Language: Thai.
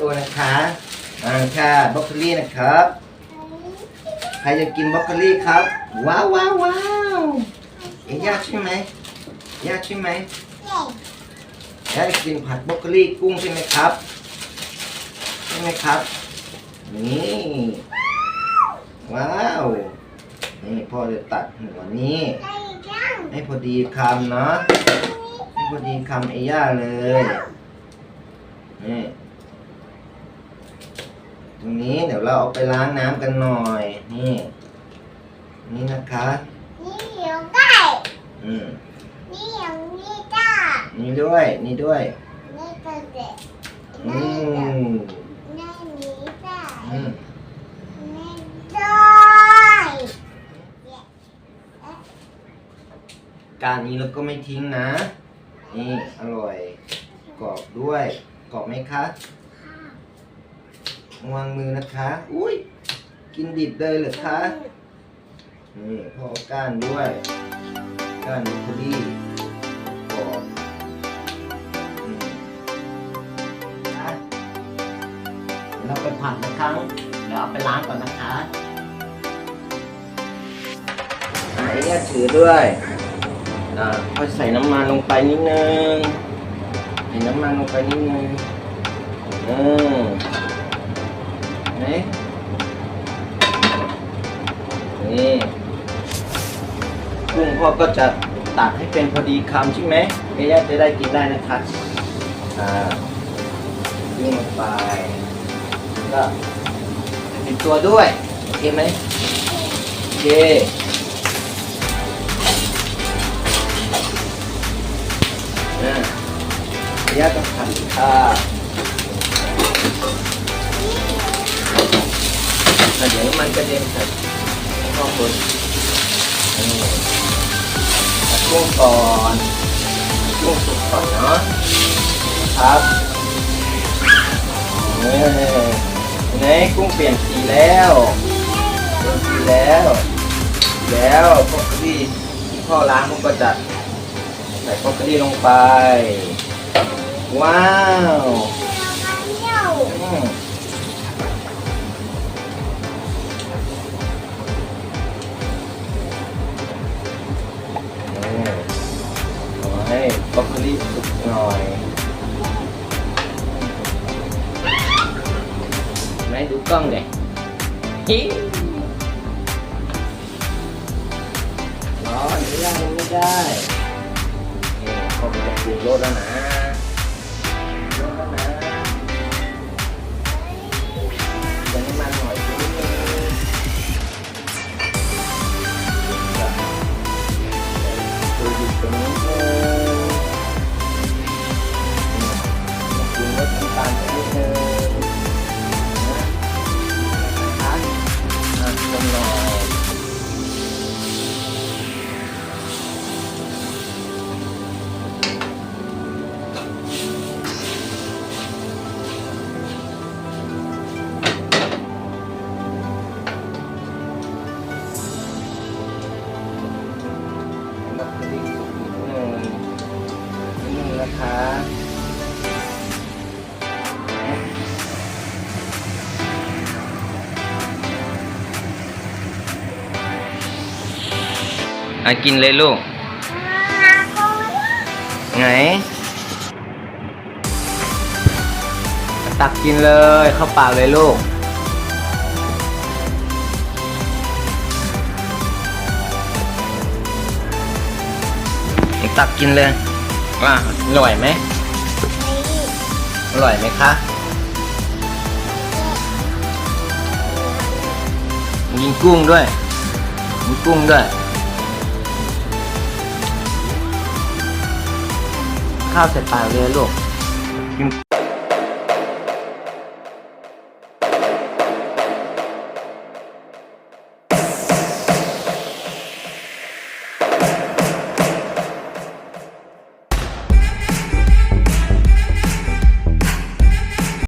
ตัวนะค่าค่ะบรอกโคลี่นะครับใครจะกินบรอกโคลี่ครับ ว้าวว้าวว้าวเอ็งยากใช่ไหมยากใช่ไหมยากกินผัดบรอกโคลี่กุ้งใช่ไหมครับใช่ไหมครับนี่ว้าวนี่พ่อจะตัดหัวนี้ให้พอดีคำเนาะให้พอดีคำไอ้ย่าเลยนี่ ตรงนี้เดี๋ยวเราเอาไปล้างน้ำกันหน่อย นี่ นี่นะคะอืมนี่ด้วย นี่ด้วยอืมอืมการนี้เราก็ไม่ทิ้งนะ นี่อร่อย กรอบด้วย กรอบไหมคะ วางมือนะคะ อุ้ยกินดิบเลยเหรอคะนี่พ่อก้านด้วยก้านบรอกโคลีกรอบนะเดี๋ยวเราไปผัดนะครับเดี๋ยวเอาไปล้างก่อนนะคะไหนเนี่ยถือด้วยอ่าค่อยใส่น้ำมันลงไปนิดนึงใส่น้ำมันลงไปนิดนึงเนี่นี่กุ้งพ่อก็จะตัดให้เป็นพอดีคำใช่ไหมเอ๊ะจะได้กินได้นะคะอ่ายิ่งลงไปก็เป็นตัวด้วยโอเคไหมโอเคอ่าแยกกับผัดค่ะ เดี๋ยวมันกระเด็นใส่ข้างบนอืมเอากุ้งก่อนเอากุ้งสุกก่อนเนาะครับนี่ไหนกุ้งเปลี่ยนสีแล้วเปลี่ยนสีแล้ว แล้วพวกที่ที่พ่อล้างมันก็จะใส่พวกที่ลงไป ว้าว บรอกโคลีสุกหน่อยไม่ดูกล้อง นะคะอะกินเลยลูก ไง ตักกินเลยเข้าปากเลยลูกตักกินเลย ว่าอร่อยไหมอร่อยไหมคะกินกุ้งด้วยมีกุ้งด้วย ข้าวเสร็จปากเลยลูก